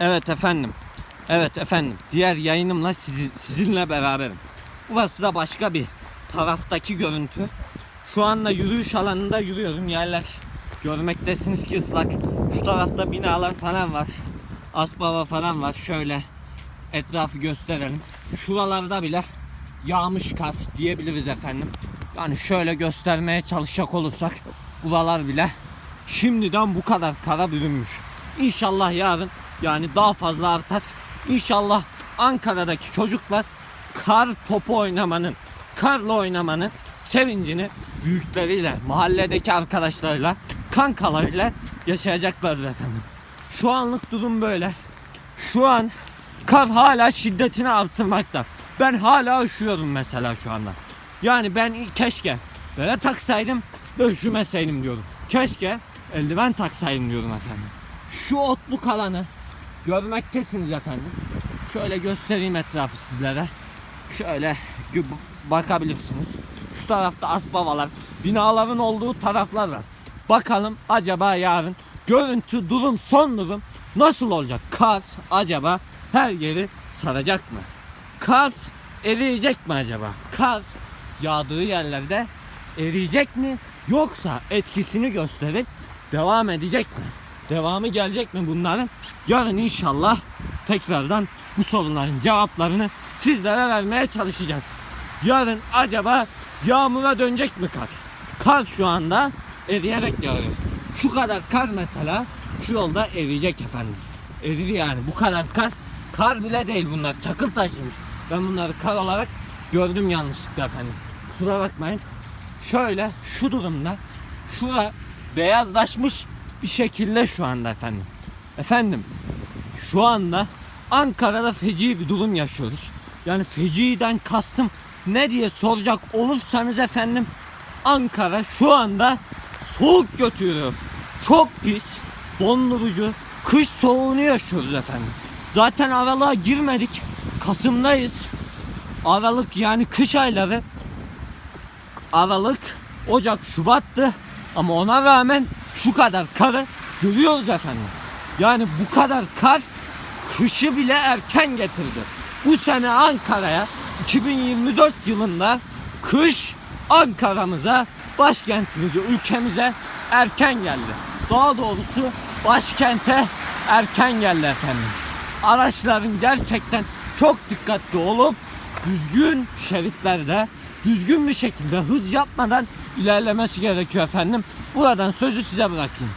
Evet efendim. Evet efendim. Diğer yayınımla sizi, sizinle beraberim. Burası da başka bir taraftaki görüntü. Şu anda yürüyüş alanında yürüyorum. Yerler görmektesiniz ki ıslak. Şu tarafta binalar falan var. Asbaba falan var. Şöyle etrafı gösterelim. Şuralarda bile yağmış kar diyebiliriz efendim. Yani şöyle göstermeye çalışacak olursak buralar bile şimdiden bu kadar kara bürünmüş. İnşallah yarın yani daha fazla artar. İnşallah Ankara'daki çocuklar kar topu oynamanın, karla oynamanın sevincini büyükleriyle, mahalledeki arkadaşlarıyla, kankalarıyla yaşayacaklardır efendim. Şu anlık durum böyle. Şu an kar hala şiddetini artırmakta. Ben hala üşüyorum mesela şu anda. Yani ben keşke böyle taksaydım da üşümeseydim diyorum. Keşke eldiven taksaydım diyorum efendim. Şu otluk alanı görmektesiniz efendim. Şöyle göstereyim etrafı sizlere. Şöyle bakabilirsiniz. Şu tarafta asbavalar, binaların olduğu taraflar var. Bakalım acaba yarın görüntü, durum, son durum nasıl olacak? Kar acaba her yeri saracak mı? Kar eriyecek mi acaba? Kar yağdığı yerlerde eriyecek mi? Yoksa etkisini gösterip devam edecek mi? Devamı gelecek mi bunların? Yarın inşallah tekrardan bu sorunların cevaplarını sizlere vermeye çalışacağız. Yarın acaba yağmura dönecek mi kar? Kar şu anda eriyerek yağıyor. Şu kadar kar mesela şu yolda eriyecek efendim. Eridi yani bu kadar kar. Kar bile değil bunlar çakıl taşımış. Ben bunları kar olarak gördüm yanlışlıkla efendim. Kusura bakmayın. Şöyle şu durumda şura beyazlaşmış bir şekilde şu anda efendim. Efendim şu anda Ankara'da feci bir durum yaşıyoruz. Yani feciden kastım ne diye soracak olursanız efendim Ankara şu anda soğuk götürüyor. Çok pis, dondurucu, kış soğuğunu yaşıyoruz efendim. Zaten aralığa girmedik. Kasım'dayız. Aralık yani kış ayları Aralık, Ocak, Şubat'tı. Ama ona rağmen şu kadar karı görüyoruz efendim. Yani bu kadar kar kışı bile erken getirdi. Bu sene Ankara'ya 2024 yılında kış Ankara'mıza, başkentimize, ülkemize erken geldi. Daha doğrusu başkente erken geldi efendim. Araçların gerçekten çok dikkatli olup düzgün şeritlerde düzgün bir şekilde hız yapmadan ilerlemesi gerekiyor efendim. Buradan sözü size bırakayım.